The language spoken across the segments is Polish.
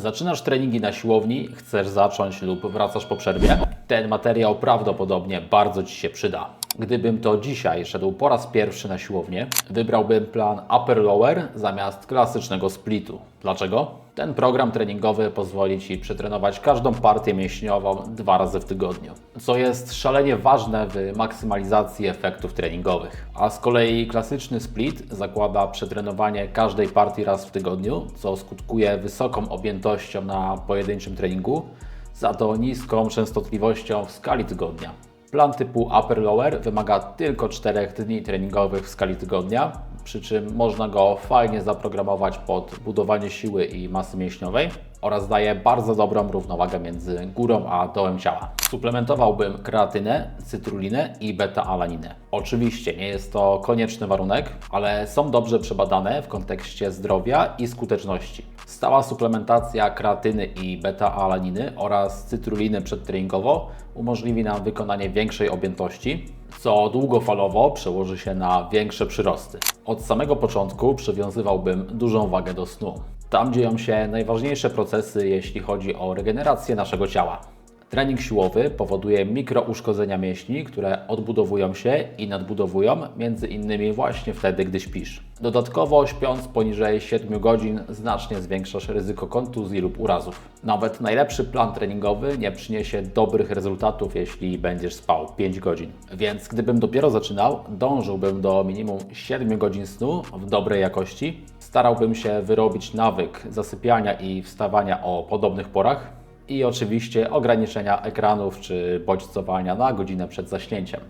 Zaczynasz treningi na siłowni, chcesz zacząć lub wracasz po przerwie? Ten materiał prawdopodobnie bardzo Ci się przyda. Gdybym to dzisiaj szedł po raz pierwszy na siłownię, wybrałbym plan upper-lower zamiast klasycznego splitu. Dlaczego? Ten program treningowy pozwoli Ci przetrenować każdą partię mięśniową dwa razy w tygodniu, co jest szalenie ważne w maksymalizacji efektów treningowych. A z kolei klasyczny split zakłada przetrenowanie każdej partii raz w tygodniu, co skutkuje wysoką objętością na pojedynczym treningu, za to niską częstotliwością w skali tygodnia. Plan typu upper-lower wymaga tylko 4 dni treningowych w skali tygodnia, przy czym można go fajnie zaprogramować pod budowanie siły i masy mięśniowej oraz daje bardzo dobrą równowagę między górą a dołem ciała. Suplementowałbym kreatynę, cytrulinę i beta-alaninę. Oczywiście nie jest to konieczny warunek, ale są dobrze przebadane w kontekście zdrowia i skuteczności. Stała suplementacja kreatyny i beta-alaniny oraz cytruliny przedtreningowo umożliwi nam wykonanie większej objętości, co długofalowo przełoży się na większe przyrosty. Od samego początku przywiązywałbym dużą wagę do snu. Tam dzieją się najważniejsze procesy, jeśli chodzi o regenerację naszego ciała. Trening siłowy powoduje mikrouszkodzenia mięśni, które odbudowują się i nadbudowują, między innymi właśnie wtedy, gdy śpisz. Dodatkowo, śpiąc poniżej 7 godzin, znacznie zwiększasz ryzyko kontuzji lub urazów. Nawet najlepszy plan treningowy nie przyniesie dobrych rezultatów, jeśli będziesz spał 5 godzin. Więc gdybym dopiero zaczynał, dążyłbym do minimum 7 godzin snu w dobrej jakości. Starałbym się wyrobić nawyk zasypiania i wstawania o podobnych porach i oczywiście ograniczenia ekranów czy bodźcowania na godzinę przed zaśnięciem.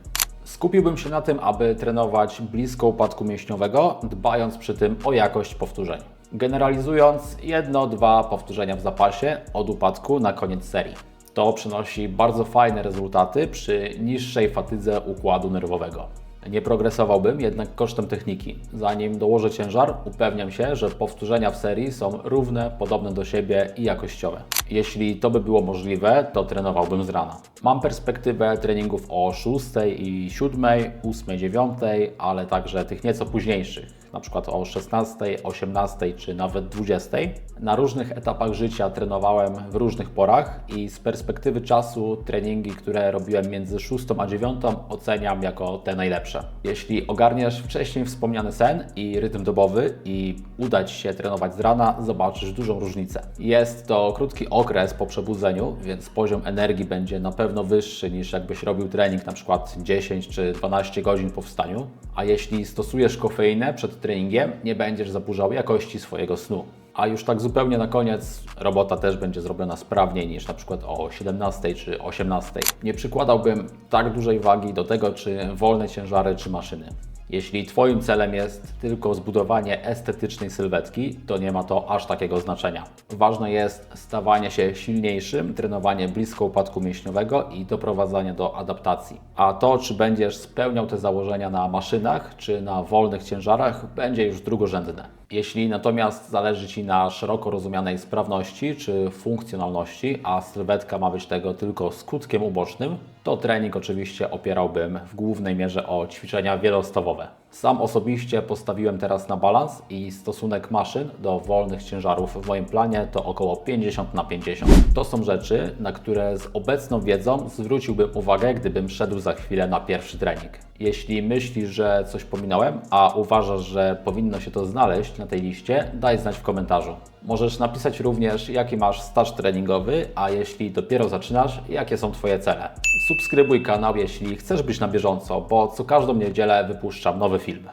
Skupiłbym się na tym, aby trenować blisko upadku mięśniowego, dbając przy tym o jakość powtórzeń. Generalizując, jedno-dwa powtórzenia w zapasie od upadku na koniec serii. To przynosi bardzo fajne rezultaty przy niższej fatydze układu nerwowego. Nie progresowałbym jednak kosztem techniki. Zanim dołożę ciężar, upewniam się, że powtórzenia w serii są równe, podobne do siebie i jakościowe. Jeśli to by było możliwe, to trenowałbym z rana. Mam perspektywę treningów o 6 i 7, 8, 9, ale także tych nieco późniejszych, na przykład o 16, 18 czy nawet 20. Na różnych etapach życia trenowałem w różnych porach i z perspektywy czasu treningi, które robiłem między 6 a 9 oceniam jako te najlepsze. Jeśli ogarniesz wcześniej wspomniany sen i rytm dobowy i uda Ci się trenować z rana, zobaczysz dużą różnicę. Jest to krótki okres po przebudzeniu, więc poziom energii będzie na pewno wyższy niż jakbyś robił trening na przykład 10 czy 12 godzin po wstaniu. A jeśli stosujesz kofeinę treningiem, nie będziesz zaburzał jakości swojego snu. A już tak zupełnie na koniec, robota też będzie zrobiona sprawniej niż na przykład o 17 czy 18. Nie przykładałbym tak dużej wagi do tego, czy wolne ciężary, czy maszyny. Jeśli Twoim celem jest tylko zbudowanie estetycznej sylwetki, to nie ma to aż takiego znaczenia. Ważne jest stawanie się silniejszym, trenowanie blisko upadku mięśniowego i doprowadzanie do adaptacji. A to, czy będziesz spełniał te założenia na maszynach, czy na wolnych ciężarach, będzie już drugorzędne. Jeśli natomiast zależy Ci na szeroko rozumianej sprawności czy funkcjonalności, a sylwetka ma być tego tylko skutkiem ubocznym, to trening oczywiście opierałbym w głównej mierze o ćwiczenia wielostawowe. Sam osobiście postawiłem teraz na balans i stosunek maszyn do wolnych ciężarów w moim planie to około 50 na 50. To są rzeczy, na które z obecną wiedzą zwróciłbym uwagę, gdybym szedł za chwilę na pierwszy trening. Jeśli myślisz, że coś pominąłem, a uważasz, że powinno się to znaleźć na tej liście, daj znać w komentarzu. Możesz napisać również, jaki masz staż treningowy, a jeśli dopiero zaczynasz, jakie są Twoje cele. Subskrybuj kanał, jeśli chcesz być na bieżąco, bo co każdą niedzielę wypuszczam nowy film.